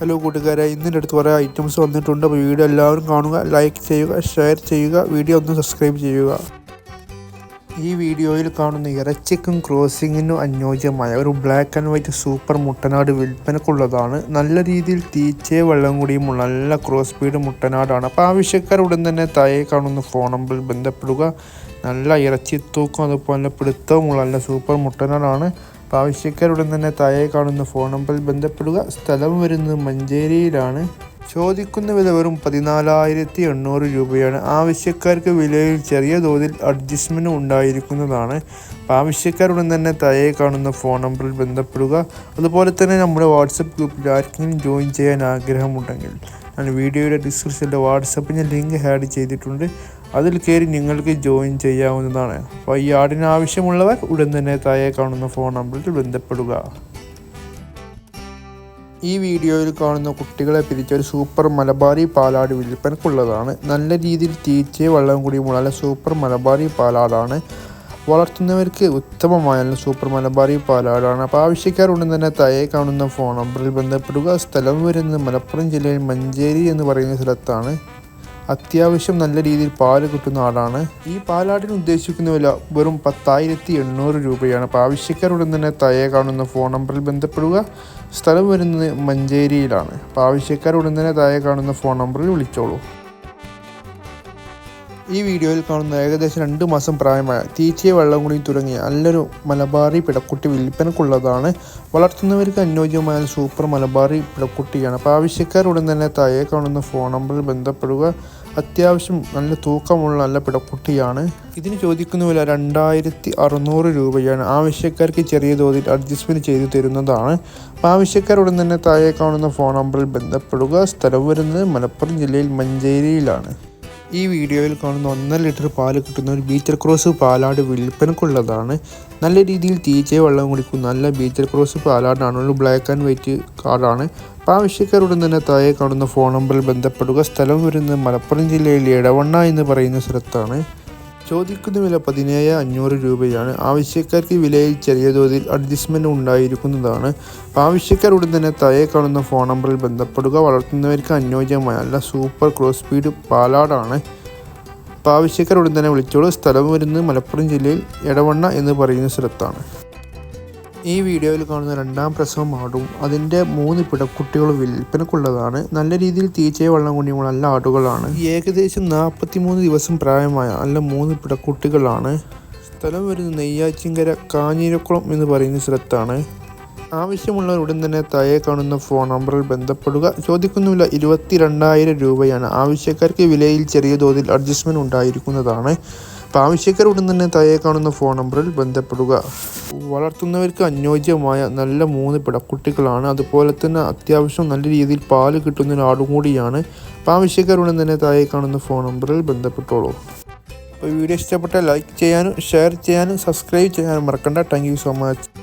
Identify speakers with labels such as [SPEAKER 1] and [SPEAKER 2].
[SPEAKER 1] Hello കൂട്ടുകാരെ. ഇന്നിന്റെ അടുത്ത് കുറേ ഐറ്റംസ് വന്നിട്ടുണ്ട്. അപ്പോൾ വീഡിയോ എല്ലാവരും കാണുക ലൈക്ക് ചെയ്യുക ഷെയർ ചെയ്യുക വീഡിയോ ഒന്ന് സബ്സ്ക്രൈബ് ചെയ്യുക. ഈ വീഡിയോയിൽ കാണുന്ന ഇറച്ചിക്കും ക്രോസിങ്ങിനും അനുയോജ്യമായ ഒരു ബ്ലാക്ക് ആൻഡ് വൈറ്റ് സൂപ്പർ മുട്ടനാട് വിൽപ്പനക്കുള്ളതാണ്. നല്ല രീതിയിൽ തീച്ചേ വെള്ളം കൂടിയുമുള്ള നല്ല ക്രോസ് സ്പീഡ് മുട്ടനാടാണ്. അപ്പോൾ ആവശ്യക്കാർ ഉടൻ തന്നെ താഴെ കാണുന്ന ഫോൺ നമ്പറിൽ ബന്ധപ്പെടുക. നല്ല ഇറച്ചി തൂക്കം അതുപോലെ പിടുത്തവുമുള്ള നല്ല സൂപ്പർ മുട്ടനാടാണ്. അപ്പോൾ ആവശ്യക്കാരുടൻ തന്നെ താഴെ കാണുന്ന ഫോൺ നമ്പറിൽ ബന്ധപ്പെടുക. സ്ഥലം വരുന്നത് മഞ്ചേരിയിലാണ്. ചോദിക്കുന്ന വില വെറും പതിനാലായിരത്തി എണ്ണൂറ് രൂപയാണ്. ആവശ്യക്കാർക്ക് വിലയിൽ ചെറിയ തോതിൽ അഡ്ജസ്റ്റ്മെന്റ് ഉണ്ടായിരിക്കുന്നതാണ്. അപ്പോൾ ആവശ്യക്കാരുടൻ തന്നെ തയ്യെ കാണുന്ന ഫോൺ നമ്പറിൽ ബന്ധപ്പെടുക. അതുപോലെ തന്നെ നമ്മുടെ വാട്സപ്പ് ഗ്രൂപ്പിൽ ആർക്കെങ്കിലും ജോയിൻ ചെയ്യാൻ ആഗ്രഹമുണ്ടെങ്കിൽ ഞാൻ വീഡിയോയുടെ ഡിസ്ക്രിപ്ഷനിൽ വാട്സപ്പിന്റെ ലിങ്ക് ആഡ് ചെയ്തിട്ടുണ്ട്. അതിൽ കയറി നിങ്ങൾക്ക് ജോയിൻ ചെയ്യാവുന്നതാണ്. ആടിന് ആവശ്യമുള്ളവർ ഉടൻ തന്നെ താഴെ കാണുന്ന ഫോൺ നമ്പറിൽ ബന്ധപ്പെടുക. ഈ വീഡിയോയിൽ കാണുന്ന കുട്ടികളെ പിരിച്ച ഒരു സൂപ്പർ മലബാറി പാലാട് വിൽപ്പനക്കുള്ളതാണ്. നല്ല രീതിയിൽ തീറ്റയെ വെള്ളം കൂടി നല്ല സൂപ്പർ മലബാറി പാലാടാണ്. വളർത്തുന്നവർക്ക് ഉത്തമമായ സൂപ്പർ മലബാറി പാലാടാണ്. അപ്പോൾ ആവശ്യക്കാരുണ്ട് തന്നെ തയ്യെ കാണുന്ന ഫോൺ നമ്പറിൽ ബന്ധപ്പെടുക. സ്ഥലം വരുന്നത് മലപ്പുറം ജില്ലയിൽ മഞ്ചേരി എന്ന് പറയുന്ന സ്ഥലത്താണ്. അത്യാവശ്യം നല്ല രീതിയിൽ പാൽ കിട്ടുന്ന ആടാണ് ഈ പാലാടിന് ഉദ്ദേശിക്കുന്ന വില വെറും പത്തായിരത്തി എണ്ണൂറ് രൂപയാണ്. അപ്പോൾ ആവശ്യക്കാരുടൻ തന്നെ തയ്യെ കാണുന്ന ഫോൺ നമ്പറിൽ ബന്ധപ്പെടുക. സ്ഥലം വരുന്നത് മഞ്ചേരിയിലാണ്. അപ്പോൾ ആവശ്യക്കാരുടൻ തന്നെ താഴെ കാണുന്ന ഫോൺ നമ്പറിൽ വിളിച്ചോളൂ. ഈ വീഡിയോയിൽ കാണുന്ന ഏകദേശം രണ്ട് മാസം പ്രായമായ തീച്ചയെ വെള്ളം കുടിയും തുടങ്ങിയ നല്ലൊരു മലബാറി പിടക്കുട്ടി വിൽപ്പനക്കുള്ളതാണ് വളർത്തുന്നവർക്ക് അനുയോജ്യമായ സൂപ്പർ മലബാറി പിടക്കുട്ടിയാണ്. അപ്പോൾ ആവശ്യക്കാർ ഉടൻ തന്നെ താഴെ കാണുന്ന ഫോൺ നമ്പറിൽ ബന്ധപ്പെടുക. അത്യാവശ്യം നല്ല തൂക്കമുള്ള നല്ല പിടക്കുട്ടിയാണ്. ഇതിന് ചോദിക്കുന്ന വില രണ്ടായിരത്തി അറുന്നൂറ് രൂപയാണ്. ആവശ്യക്കാർക്ക് ചെറിയ തോതിൽ അഡ്ജസ്റ്റ്മെന്റ് ചെയ്തു തരുന്നതാണ്. അപ്പോൾ ആവശ്യക്കാരുടൻ തന്നെ താഴെ കാണുന്ന ഫോൺ നമ്പറിൽ ബന്ധപ്പെടുക. സ്ഥലം വരുന്നത് മലപ്പുറം ജില്ലയിൽ മഞ്ചേരിയിലാണ്. ഈ വീഡിയോയിൽ കാണുന്ന ഒന്നര ലിറ്റർ പാൽ കിട്ടുന്ന ഒരു ബീച്ചർ ക്രോസ് പാലാട് വിൽപ്പനക്കുള്ളതാണ്. നല്ല രീതിയിൽ തീച്ച വെള്ളം കുടിക്കും. നല്ല ബീച്ചർ ക്രോസ് പാലാടാണ്. ഒരു ബ്ലാക്ക് ആൻഡ് വൈറ്റ് കാർഡാണ് അപ്പോൾ ആവശ്യക്കാരുടെ തന്നെ താഴെ കാണുന്ന ഫോൺ നമ്പറിൽ ബന്ധപ്പെടുക. സ്ഥലം വരുന്നത് മലപ്പുറം ജില്ലയിലെ ഇടവണ്ണ എന്ന് പറയുന്ന സ്ഥലത്താണ്. ചോദിക്കുന്ന വില പതിനേഴ് അഞ്ഞൂറ് രൂപയാണ്. ആവശ്യക്കാർക്ക് വിലയിൽ ചെറിയ തോതിൽ അഡ്ജസ്റ്റ്മെന്റ് ഉണ്ടായിരിക്കുന്നതാണ്. ആവശ്യക്കാർ ഉടൻ തന്നെ താഴെ കാണുന്ന ഫോൺ നമ്പറിൽ ബന്ധപ്പെടുക. വളർത്തുന്നവർക്ക് അനുയോജ്യമായ നല്ല സൂപ്പർ ക്രോസ് സ്പീഡ് പാലാടാണ്. ആവശ്യക്കാർ ഉടൻ തന്നെ വിളിച്ചോളൂ. സ്ഥലം വരുന്നത് മലപ്പുറം ജില്ലയിൽ എടവണ്ണ എന്ന് പറയുന്ന സ്ഥലത്താണ്. ഈ വീഡിയോയിൽ കാണുന്ന രണ്ടാം പ്രസവം ആടും അതിന്റെ മൂന്ന് പിടക്കുട്ടികളും വിൽപ്പനക്കുള്ളതാണ്. നല്ല രീതിയിൽ തീച്ചയെ വെള്ളം കൊണ്ടിയുള്ള നല്ല ആടുകളാണ്. ഏകദേശം നാൽപ്പത്തി മൂന്ന് ദിവസം പ്രായമായ നല്ല മൂന്ന് പിടക്കുട്ടികളാണ്. സ്ഥലം വരുന്നത് നെയ്യാറ്റിങ്കര കാഞ്ഞിരക്കുളം എന്ന് പറയുന്ന സ്ഥലത്താണ്. ആവശ്യമുള്ളവർ ഉടൻ തന്നെ താഴെ കാണുന്ന ഫോൺ നമ്പറിൽ ബന്ധപ്പെടുക. ചോദിക്കുന്നില്ല ഇരുപത്തി രണ്ടായിരം രൂപയാണ്. ആവശ്യക്കാർക്ക് വിലയിൽ ചെറിയ തോതിൽ അഡ്ജസ്റ്റ്മെന്റ് ഉണ്ടായിരിക്കുന്നതാണ്. അപ്പോൾ ആവശ്യക്കാർ ഉടൻ തന്നെ താഴെ കാണുന്ന ഫോൺ നമ്പറിൽ ബന്ധപ്പെടുക. വളർത്തുന്നവർക്ക് അനുയോജ്യമായ നല്ല മൂന്ന് പിടക്കുട്ടികളാണ് അതുപോലെ തന്നെ അത്യാവശ്യം നല്ല രീതിയിൽ പാൽ കിട്ടുന്ന ഒരു ആടും കൂടിയാണ്. അപ്പോൾ ആവശ്യക്കാർ ഉടൻ തന്നെ താഴെ കാണുന്ന ഫോൺ നമ്പറിൽ ബന്ധപ്പെട്ടോളൂ. അപ്പോൾ വീഡിയോ ഇഷ്ടപ്പെട്ടാൽ ലൈക്ക് ചെയ്യാനും ഷെയർ ചെയ്യാനും സബ്സ്ക്രൈബ് ചെയ്യാനും മറക്കണ്ട. Thank so much.